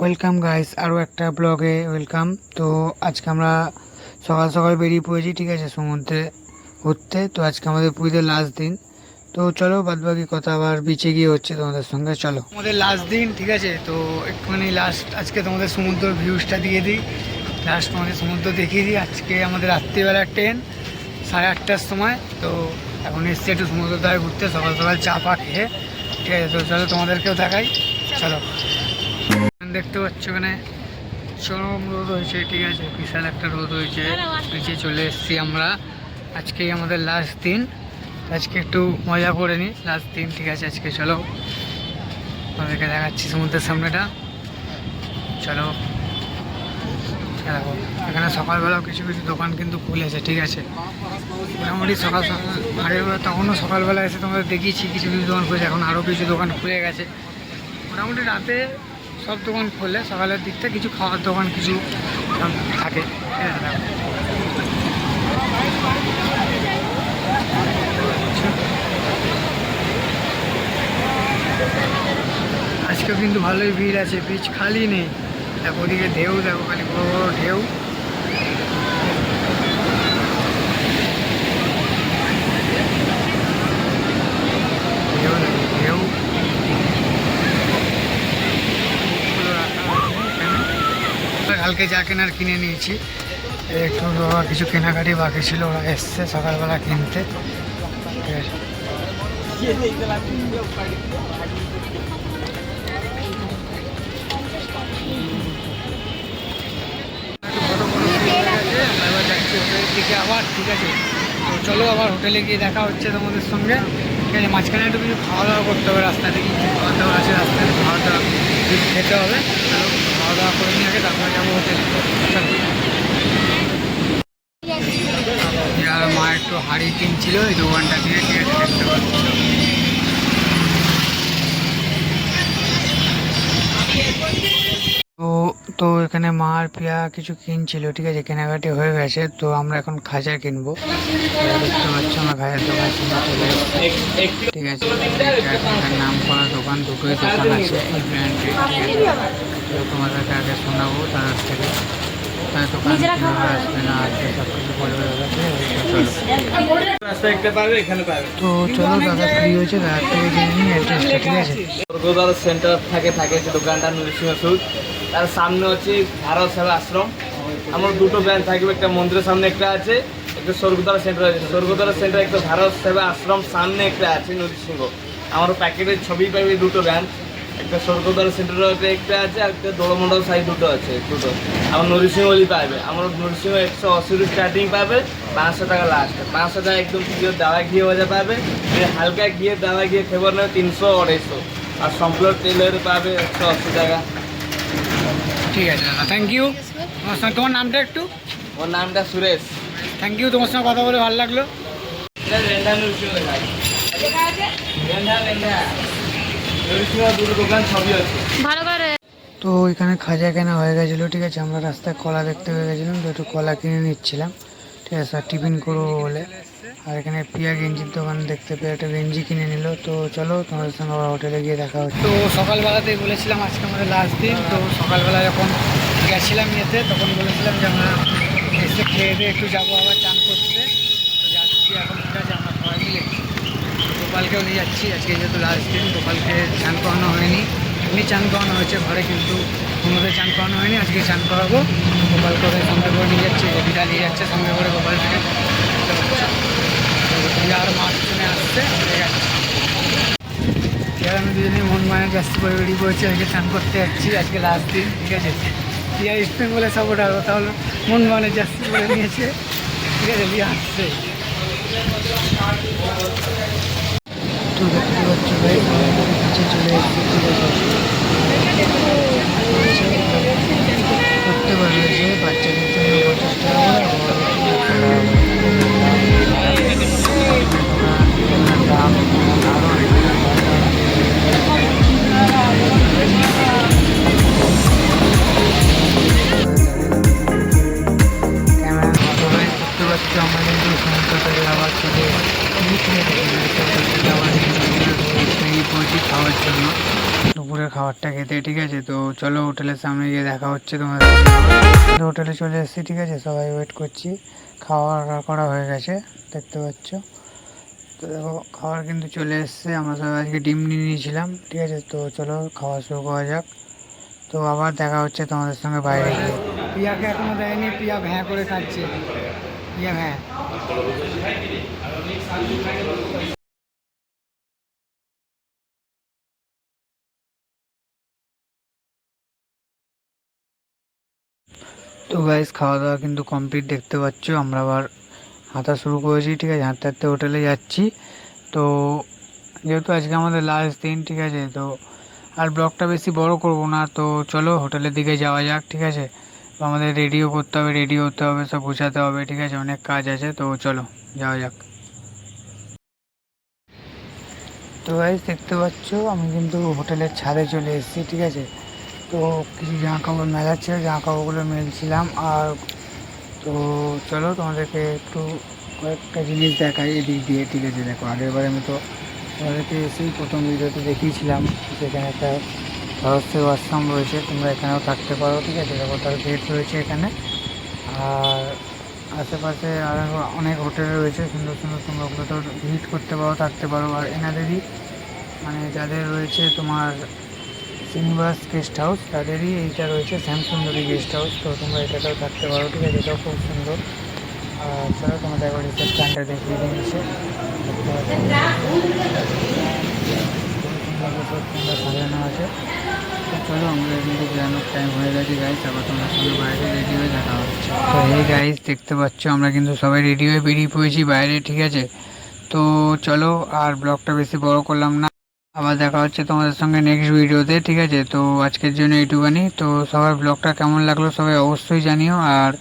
Welcome guys আরও একটা ব্লগে ওয়েলকাম তো আজকে আমরা সকাল সকাল বেরিয়ে পড়েছি, ঠিক আছে? সমুদ্রে ঘুরতে। তো আজকে আমাদের পুরীতে লাস্ট দিন। তো চলো বাদ বাকি কথা আবার বিচে গিয়ে হচ্ছে তোমাদের সঙ্গে। চলো। আমাদের লাস্ট দিন, ঠিক আছে? তো একটুখানি লাস্ট আজকে তোমাদের সমুদ্র ভিউজটা দিয়ে দিই। লাস্ট তোমাদের সমুদ্র দেখিয়ে দিই। আজকে আমাদের রাত্রিবেলা ট্রেন সাড়ে আটটার সময়। তো এখন এসছে একটু সমুদ্র ধারে ঘুরতে। সকাল সকাল চা পা খেয়ে, ঠিক আছে? তো চলো তোমাদেরকেও দেখাই। চলো। দেখতে পাচ্ছ এখানে। চরম রোদ হয়েছে, ঠিক আছে, বিশাল একটা রোদ হয়েছে। নিচে চলে এসেছি আমরা। আজকেই আমাদের লাস্ট দিন। আজকে একটু মজা করে নিই লাস্ট দিন, ঠিক আছে, আজকে চলো। আমাদেরকে দেখাচ্ছি সমুদ্রের সামনেটা। চলো। দেখো, এখানে সকালবেলাও কিছু কিছু দোকান কিন্তু খুলেছে, ঠিক আছে। মোটামুটি সকাল সকাল আগেবেলা তখনও সকালবেলা এসে তোমাদের দেখিয়েছি, কিছু কিছু দোকান খুলেছে, এখন আরও কিছু দোকান খুলে গেছে। মোটামুটি রাতে সব দোকান খোলে সকালের দিকটা কিছু খাওয়ার দোকান কিছু থাকে। ঠিক আছে, আজকেও কিন্তু ভালোই ভিড় আছে বীজ খালি নেই। দেখো ওদিকে ঢেউ দেখো খালি বড় বড় ঢেউ দেখো ঢেউ গুলো রাখা আছে এখানে। কালকে যা কেনার কিনে নিয়েছি। একটু কিছু কেনাকাটি বাকি ছিল, ওরা এসছে সকালবেলা কিনতে। আবার ঠিক আছে তো চলো আবার হোটেলে গিয়ে দেখা হচ্ছে তোমাদের সঙ্গে। ঠিক আছে, মাঝখানে একটু কিছু খাওয়া দাওয়া করতে হবে রাস্তাতে কি খাওয়া দাওয়া আছে, রাস্তায় খাওয়া দাওয়া খেতে হবে। খাওয়া দাওয়া করে নিয়ে আগে তারপরে যাব হোটেলে আর মা একটু হাড়ি কিনছিল এই দোকানটা দিয়ে ঠিক আছে দেখতে পাচ্ছিল তো তো এখানে মা আর পিয়া কিছু কিনছিল ঠিক আছে? কেনাকাটি হয়ে গেছে তো আমরা এখন খাজা কিনবো। তো দেখতে পাচ্ছ আমরা খাজার দোকান। ঠিক আছে নাম করা দোকান দুটোই দোকান আছে এই ব্র্যান্ডের ঠিক আছে? তো তোমাদেরকে আগে শোনাবো তার থেকে। তার দোকান আসবে না আসবে সব কিছু বলবে দাদা ঠিক আছে তো চলো। রাস্তা দেখতে পাবে এখানে পাবে তো চলো দাদা ফ্রি হয়েছে দাদার থেকে জেনে নিই অ্যাড্রেসটা ঠিক আছে? স্বর্গদ্বার সেন্টার থাকে থাকে যে দোকানটা নৃসিংহ সুদ তার সামনে হচ্ছে ভারত সেবা আশ্রম। আমার দুটো ব্যাংক থাকবে, একটা মন্দিরের সামনে একটা আছে, একটা স্বর্গদ্বার সেন্টার আছে। স্বর্গদ্বার সেন্টার একটা ভারত সেবা আশ্রম সামনে একটা আছে নৃসিংহ আমার প্যাকেটের ছবি পাবে দুটো ব্যাংক একটা স্বর্গদ্বার সেন্টার একটা আছে, আর একটা দোড়মন্ডল সাইড দুটো আছে, দুটো। আমার নরসিংহলি পাবে। আমার নরসিংহ একশো আশি স্টার্টিং পাবে, পাঁচশো টাকা লাস্ট পাঁচশো টাকা একদম পিওর দাওয়া ঘিয়ে ভাজা পাবে। হালকা ঘিয়ে দাওয়া ঘিয়ে ফেভার নেবে তিনশো আর সম্পূর্ণ তেলের পাবে একশো আশি টাকা। ঠিক আছে দাদা। থ্যাংক ইউ তোমার সঙ্গে তোমার নামটা একটু? ওর নামটা সুরেশ। থ্যাংক ইউ তোমার সঙ্গে কথা বলে ভালো লাগল। ভালো করে। তো এখানে খাজা কেনা হয়ে গেছিল ঠিক আছে? আমরা রাস্তায় কলা দেখতে হয়ে গেছিলাম তো একটু কলা কিনে নিচ্ছিলাম। ঠিক আছে স্যার টিফিন করব বলে। আর এখানে পিয়া গেঞ্জির দোকান দেখতে পেয়ে একটা গেঞ্জি কিনে নিল। তো চলো, তোমাদের সঙ্গে আবার হোটেলে গিয়ে দেখা হচ্ছে। তো সকালবেলাতেই বলেছিলাম আজকে আমাদের লাস্ট দিন। তো সকালবেলা যখন গেছিলাম ইয়েতে, তখন বলেছিলাম যে আমরা এসে খেয়ে দিয়ে একটু যাব আবার চান করতে। তো যাচ্ছি এখন, ঠিক আছে, আমরা সবাই মিলে। গোপালকেও নিয়ে যাচ্ছি। আজকে যেহেতু লাস্ট দিন, গোপালকে চান করানো হয়নি। এমনি চান করানো হয়েছে ঘরে, কিন্তু কোনোদের চান করানো হয়নি। আজকে চান করাবো। গোপালকে ওদের সঙ্গে করে নিয়ে যাচ্ছি রবিটা নিয়ে যাচ্ছে সঙ্গে করে গোপালকে। আর মাছ চলে আসছে আমি দুজনে মন মানে ব্যস্ত করে বেরিয়ে পড়েছি আজকে চান করতে যাচ্ছি আজকে লাস্ট দিন ঠিক আছে রিয়া ইস্ট বেঙ্গলে সাপোর্টার তাহলে মন মানে জাস্তি করে নিয়েছে ঠিক আছে রিয়া আসছে তো কাছে করতে পারবে যে বাচ্চাদের খাওয়ার জন্য দুপুরের খাবারটা খেতে, ঠিক আছে? তো চলো হোটেলের সামনে গিয়ে দেখা হচ্ছে তোমাদের হোটেলে চলে এসেছি, ঠিক আছে? সবাই ওয়েট করছি। খাওয়ার করা হয়ে গেছে, দেখতে পাচ্ছ। তো দেখো, খাবার কিন্তু চলে এসছে। আমরা সবাই আজকে ডিম নিয়ে নিয়েছিলাম, ঠিক আছে? তো চলো খাওয়া শুরু করা যাক। তো আবার দেখা হচ্ছে তোমাদের সঙ্গে বাইরে গিয়ে। পিয়াকে এখনও দেয়নি, পিয়া ভ্যাঁ করে খাচ্ছে। পিয়া ভ্যাঁ তো গাইস খাওয়া দাওয়া কিন্তু কমপ্লিট দেখতে পাচ্ছ। আমরা আবার হাঁটা শুরু করেছি, ঠিক আছে? হাঁটতে হাঁটতে হোটেলে যাচ্ছি। তো যেহেতু আজকে আমাদের লাস্ট দিন, ঠিক আছে? তো আর ব্লগটা বেশি বড় করব না। তো চলো হোটেলের দিকে যাওয়া যাক, ঠিক আছে? তো আমাদের রেডিও করতে হবে, রেডিও হতে হবে, সব গুছাতে হবে, ঠিক আছে? অনেক কাজ আছে, তো চলো, যাওয়া যাক। তো গাইস দেখতে পাচ্ছ, আমি কিন্তু হোটেলের ছাদে চলে এসেছি, ঠিক আছে? তো কিছু জামা কাপড় মেলার ছিল জামা কাপড়গুলো মেলছিলাম, আর তো চলো, তোমাদেরকে একটু কয়েকটা জিনিস দেখাই, এদিক দিয়ে, ঠিক আছে? দেখো আগেরবার আমি তো তোমাদেরকে এসেই প্রথম ভিডিওতে দেখিয়েছিলাম, সেখানে একটা সরস্বতী আশ্রম রয়েছে, তোমরা এখানেও থাকতে পারো, ঠিক আছে? দেখো, তার গেট রয়েছে এখানে। আর আশেপাশে আর অনেক হোটেল রয়েছে, সুন্দর সুন্দর তোমরা ওগুলো তো ভিজিট করতে পারো, থাকতে পারো। আর এনাদেরই মানে যাদের রয়েছে তোমার শ্রীনিবাস গেস্ট হাউস তাদেরই এইটা রয়েছে শ্যামসুন্দরী গেস্ট হাউস। তো তোমরা এটাতেও থাকতে পারো, ঠিক আছে? এটাও খুব সুন্দর। আর চলো, তোমাদের একবার রিসার্চ রিসেপশনটা দেখিয়ে দিয়েছে খুব সুন্দর সাজানো আছে। চলো আমরা কিন্তু বেরোনোর টাইম হয়ে গেছে গাইস আবার তোমার সঙ্গে বাইরে রেডি হয়ে দেখা হচ্ছে। তো এই গাইস দেখতে পাচ্ছ, আমরা কিন্তু সবাই রেডি হয়ে বেরিয়ে পড়েছি বাইরে, ঠিক আছে? তো চলো, আর ব্লগটা বেশি বড় করলাম না। আবার দেখা হচ্ছে তোমাদের সঙ্গে নেক্সট ভিডিওতে ঠিক আছে? তো আজকের জন্য এইটুখানি। তো সবার ব্লগটা কেমন লাগল সবাই অবশ্যই জানিও। আর